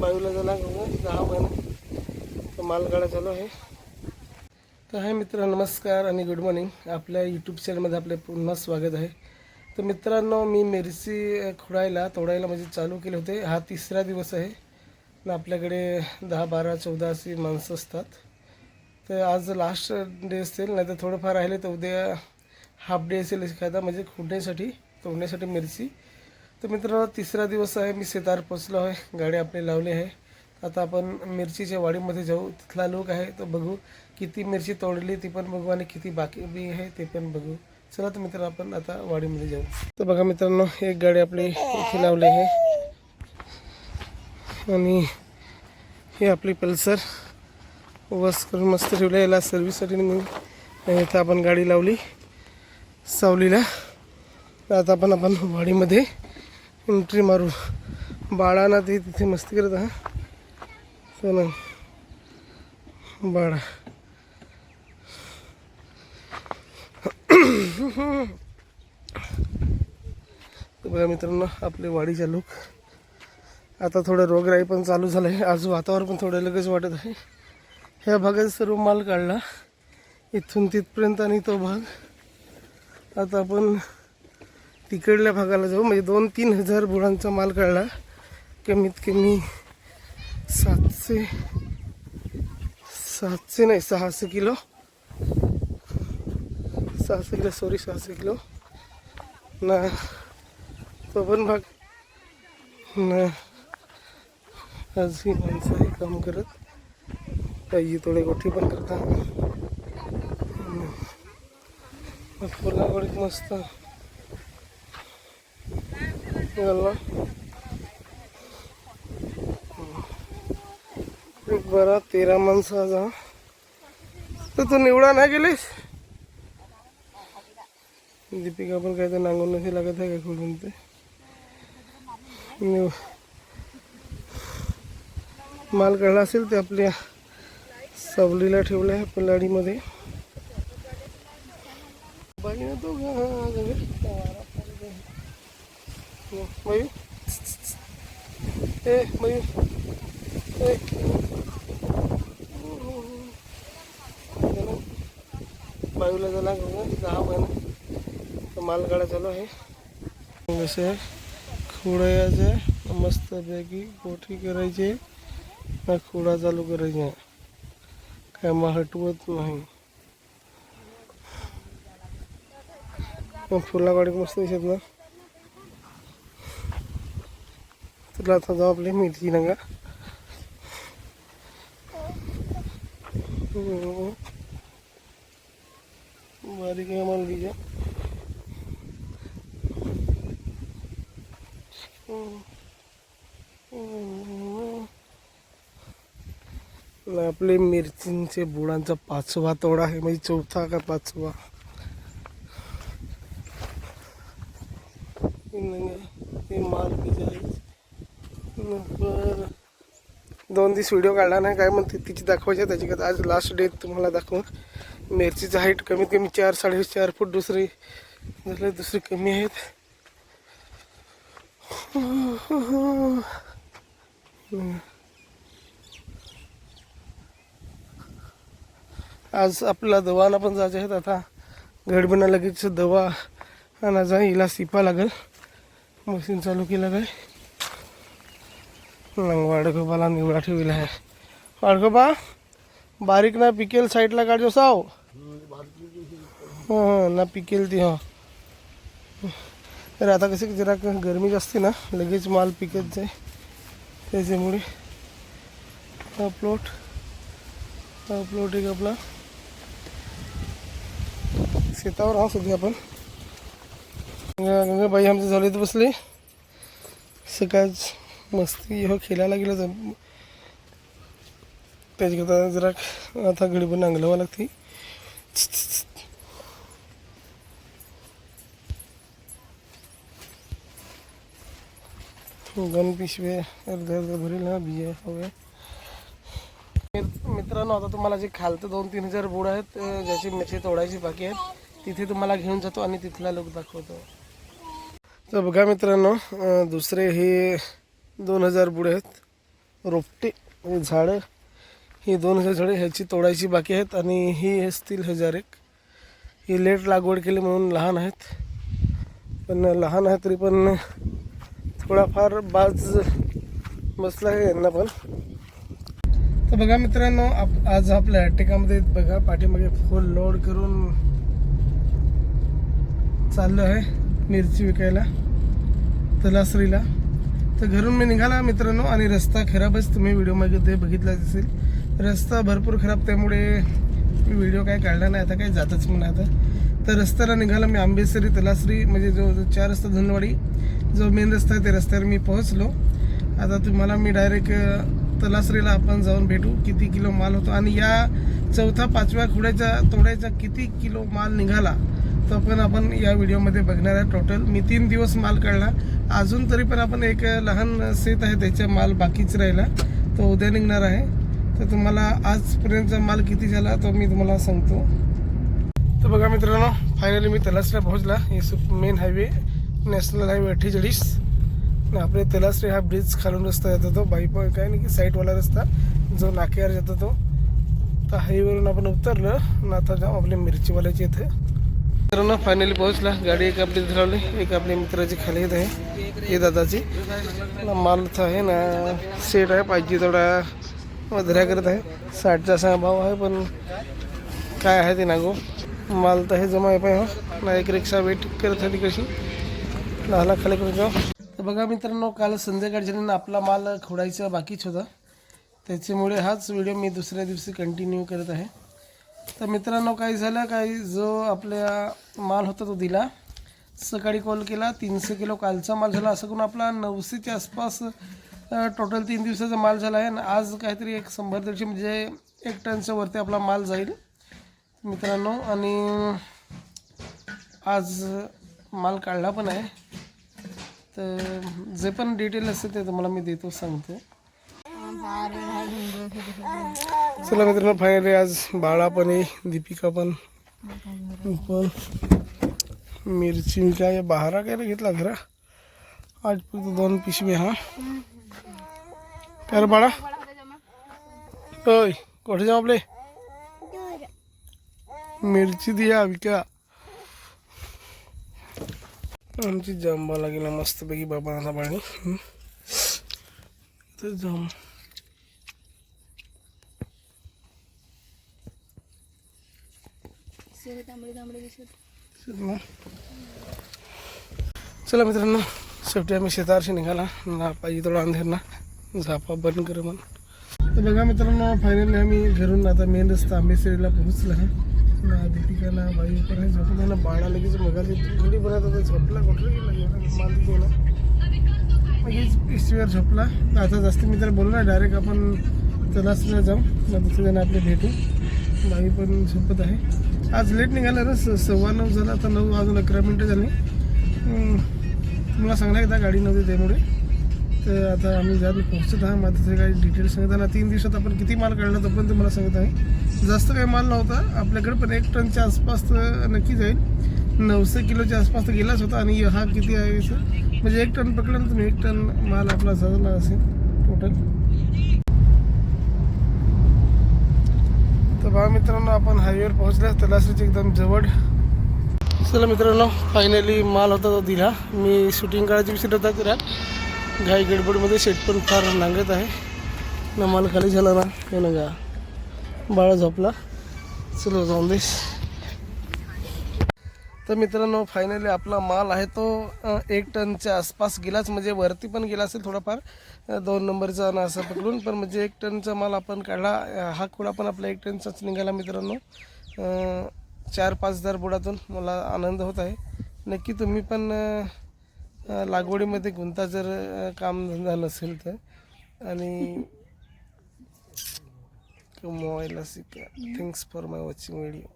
बाजूला झाला दहा महिने मालगाडा चालू आहे. तर हाय मित्र नमस्कार आणि गुड मॉर्निंग आपल्या यूट्यूब चॅनलमध्ये आपले पुन्हा स्वागत आहे. तर मित्रांनो मी मिरची खुडायला तोडायला म्हणजे चालू केले होते. हा तिसरा दिवस आहे. आणि आपल्याकडे दहा बारा चौदा अशी माणसं असतात. तर आज लास्ट डे असेल नाही तर थोडंफार राहिले तर उद्या हाफ डे असेल एखादा म्हणजे खुडण्यासाठी तोडण्यासाठी मिरची. तर मित्रांनो तिसरा दिवस आहे मी शेतावर पोचलो आहे गाडी आपली लावली आहे. आता आपण मिरचीच्या वाडीमध्ये जाऊ तिथला लोक आहे तो बघू किती मिरची तोडली ती पण बघू आणि किती बाकी बी आहे ते पण बघू. चला तर मित्र आपण आता वाडीमध्ये जाऊ. तर बघा मित्रांनो एक गाडी आपली इथे लावली आहे. आणि हे आपली पल्सर. वस करून मस्त ठेवलं याला सर्व्हिससाठी मी इथं आपण गाडी लावली. सावलीला आता आपण आपण वाडीमध्ये एंट्री मारू. बाळाना ते तिथे मस्ती करत हा सण बाळा. बघा मित्रांनो आपले वाडीच्या लोक. आता थोडं रोगराई पण चालू झालं आहे आज वातावरण पण थोडं लगेच वाटत आहे. ह्या भागात सर्व माल काढला. इथून तिथपर्यंत आणि तो भाग. आता आपण तिकडल्या भागाला जाऊ. म्हणजे दोन तीन हजार बुडांचा माल काढला. कमीत कमी सातशे सातशे नाही सहाशे किलो. सहाशे किलो सॉरी सहाशे किलो. ना तो पण भाग. ना आज ही माणसं काम करत. काही थोडे गोठी पण करतात. फुलागडीत मस्त. गल्ला एक बारा तेरा माणसं तर तू निवडा नाही गेलीस? दीपिका पण काय तर नांगून नसे लागत आहे का खोलून ते? निव माल काढला असेल ते आपल्या सावलीला ठेवलं आहे पलाडीमध्ये बाई ना तो मयूर। ए मयूर। ए। बाजूला झाला दहा महिने मालगाडा चालू आहे कसं खुडायचं मस्तपैकी गोठी करायची ना खुडा चालू करायचे. काय मग हटवत नाही. मग फुलागाडी मस्त दिसत ना. तुला आता जाऊ आपली मिरची नका बारीक आहे मला तिच्या आपले मिरचींचे बुडांचा पाचवा तोडा आहे म्हणजे चौथा का पाचवा हे माल नंतर दोन दिवस व्हिडिओ काढला नाही काय म्हणते तिची दाखवायची त्याची का आज लास्ट डेट तुम्हाला दाखवून मिरचीचं हाईट कमीत कमी चार साडेचार फूट दुसरी. झाले दुसरी कमी आहेत. आज आपला दवाना पण जायचं आहेत आता. गडबडा लगेच दवा आणायचा हिला सिपा लागेल. मशीन चालू केलं काय? मग वाडगोबाला निवडा ठेवला आहे. वाडगोबा बारीक ना पिकेल साईडला काढजो साव. हां ना पिकेल ती हा. तर आता कसं जरा गरमी जास्त ना लगेच माल पिकत जाय. त्याच्यामुळे हा प्लॉट हा प्लॉट एक आपला शेतावर हा सध्या आपण. गंगाबाई आमचं झाले तर बसले. सकाळ मस्ती हो खेळायला गेलं तर त्याच्याकरता जरा आता गडबड नांगलावं लागते. दोन पिशवे अर्ध्या अर्ध्या भरेल ना बिया हव्या मित्रांनो आता तुम्हाला जे खालतं दोन तीन हजार बोर्ड आहेत ज्याची मिरची तोडायची बाकी आहेत तिथे तुम्हाला घेऊन जातो आणि तिथला लोक दाखवतो. तर बघा मित्रांनो दुसरे हे दोन हजार बुडे आहेत. रोपटे झाडं ही दोन हजार झाडे ह्याची तोडायची बाकी आहेत आणि ही असतील हजार एक. ही लेट लागवड केली म्हणून लहान आहेत. पण लहान आहे तरी पण थोडाफार बाज बसला आहे यांना पण. तर बघा मित्रांनो आप आज आपल्या ॲटिकामध्ये बघा पाठीमागे फुल लोड करून चाललो आहे. मिरची विकायला तलासरीला तर घरून मी निघाला मित्रांनो आणि रस्ता खराबच तुम्ही व्हिडिओमध्ये बघितला असेल. रस्ता भरपूर खराब त्यामुळे मी व्हिडिओ काय काढला नाही आता काही जातच म्हणून आता. तर रस्त्याला निघाला मी आंबेसरी तलासरी म्हणजे जो जो चार रस्ता धनवाडी जो मेन रस्ता आहे त्या रस्त्यावर मी पोहोचलो. आता तुम्हाला मी डायरेक्ट तलासरीला आपण जाऊन भेटू किती किलो माल होतो. आणि या चौथा पाचव्या खुड्याच्या तोड्याचा किती किलो माल निघाला तो पण आपण या व्हिडिओमध्ये बघणार आहे टोटल मी तीन दिवस माल काढला. अजून तरी पण आपण एक लहान सेत आहे त्याचा माल बाकीच राहिला. तो उद्या निघणार आहे. तर तुम्हाला आजपर्यंतचा माल किती झाला तो मी तुम्हाला सांगतो. तर बघा मित्रांनो फायनली मी तलासला पोहोचला. हे मेन हायवे नॅशनल हायवे अठ्ठेचाळीस. आपले तलासरी हा ब्रिज खालून रस्ता येतो तो. बाईप काय नाही की साईडवाला रस्ता जो नाक्यावर जातो तो. तर हायवेवरून आपण उतरलं. ना आता जाऊ आपले मिरचीवाल्याचे इथे. मित्रांनो फायनली पोहोचला. गाडी एक आपली धरवली. एक आपल्या मित्राची खाली येत आहे. हे दादाची. मालच माल आहे ना सेट आहे. पाहिजे थोडा वधऱ्या करत आहे. साठचा असा भाव आहे पण काय आहे ते नागो. माल तर हे जमा आहे पाय हो. ना एक रिक्षा वेट करत होती कशी. लहाला खाली करून जाऊ. तर बघा मित्रांनो काल संध्याकाळच्या आपला माल खोडायचा बाकीच होता. त्याच्यामुळे हाच व्हिडिओ मी दुसऱ्या दिवशी कंटिन्यू करत आहे. तर मित्रांनो काय झालं काही जो आपल्या माल होता तो दिला. सकाळी कॉल केला तीनशे किलो कालचा माल झाला. असं करून आपला नऊशेच्या आसपास टोटल तीन दिवसाचा माल झाला आहे. आणि आज काहीतरी एक शंभर दीडशे म्हणजे एक टनच्या वरती आपला माल जाईल. मित्रांनो आणि आज माल काढला पण आहे. तर जे पण डिटेल असते ते तुम्हाला मी देतो सांगतो. चला मित्रांनो फायनली आज बाळा पण आहे दीपिका पण. पण मिरची काय बहारा काय रे घेतला घरा आज फक्त दोन पिशवी हा. काय बाळा. होय कुठे जाऊ आपले? मिरची दिया विका आमची जांबा लागेल मस्तपैकी बाबा आता पाणी तर जांब चला. चला मित्रांनो शेवटी आम्ही शेतावरशी निघाला. ना पाहिजे थोडा अंधेर ना झापा बंद कर मग तर बघा मित्रांनो फायनली आम्ही घरून आता मेन रस्ता आंबेसरीला पोहोचला आहे. ना दीपिकाला बाई पण आहे. झोपला ना बाळा लगेच मगाली घडी बनत होता झोपला. कुठलं गेला? माल गेला. झोपला. आता जास्त मी तर बोललो ना डायरेक्ट आपण तलासला जाऊ. ना दुसरे जण आपले भेटू. बाई पण झोपत आहे. आज लेट निघाला रे सव्वा नऊ झाला आता नऊ वाजून अकरा मिनटं झाली. तुम्हाला सांगणार एकदा गाडी नव्हती त्यामुळे. तर आता आम्ही जात पोहोचत आहात मग तिथे काही डिटेल्स सांगताना तीन दिवसात आपण किती माल काढला तो पण तुम्हाला सांगत आहे जास्त काही माल नव्हता. आपल्याकडे पण एक टनच्या आसपास तर नक्की जाईल. नऊशे किलोच्या आसपास तर गेलाच होता. आणि हा किती आहे सर? म्हणजे एक टन पकडलं ना तुम्ही एक टन माल आपला झाला असेल टोटल तर बघा मित्रांनो आपण हायवेवर पोहोचल्या तलासरीच्या एकदम जवळ. चला मित्रांनो फायनली माल होता तो दिला. मी शूटिंग काढायची विसर होता तिला घाई गडबडमध्ये शेट पण फार नांगत आहे. ना माल खाली झाला ना हे ना गा बाळा झोपला. चलो जाऊन देस तर मित्रांनो फायनली आपला माल आहे तो एक टनच्या आसपास गेलाच. म्हणजे वरती पण गेला असेल थोडाफार दोन नंबरचा ना असं पकडून. पण म्हणजे एक टनचा माल आपण काढला. हा खुळा पण आपला एक टनचाच निघाला मित्रांनो. चार पाच हजार बुडातून मला आनंद होत आहे. नक्की तुम्ही पण लागवडीमध्ये गुंता जर अ, कामधंदा नसेल तर. आणि मोबाईल शिका thanks for my watching video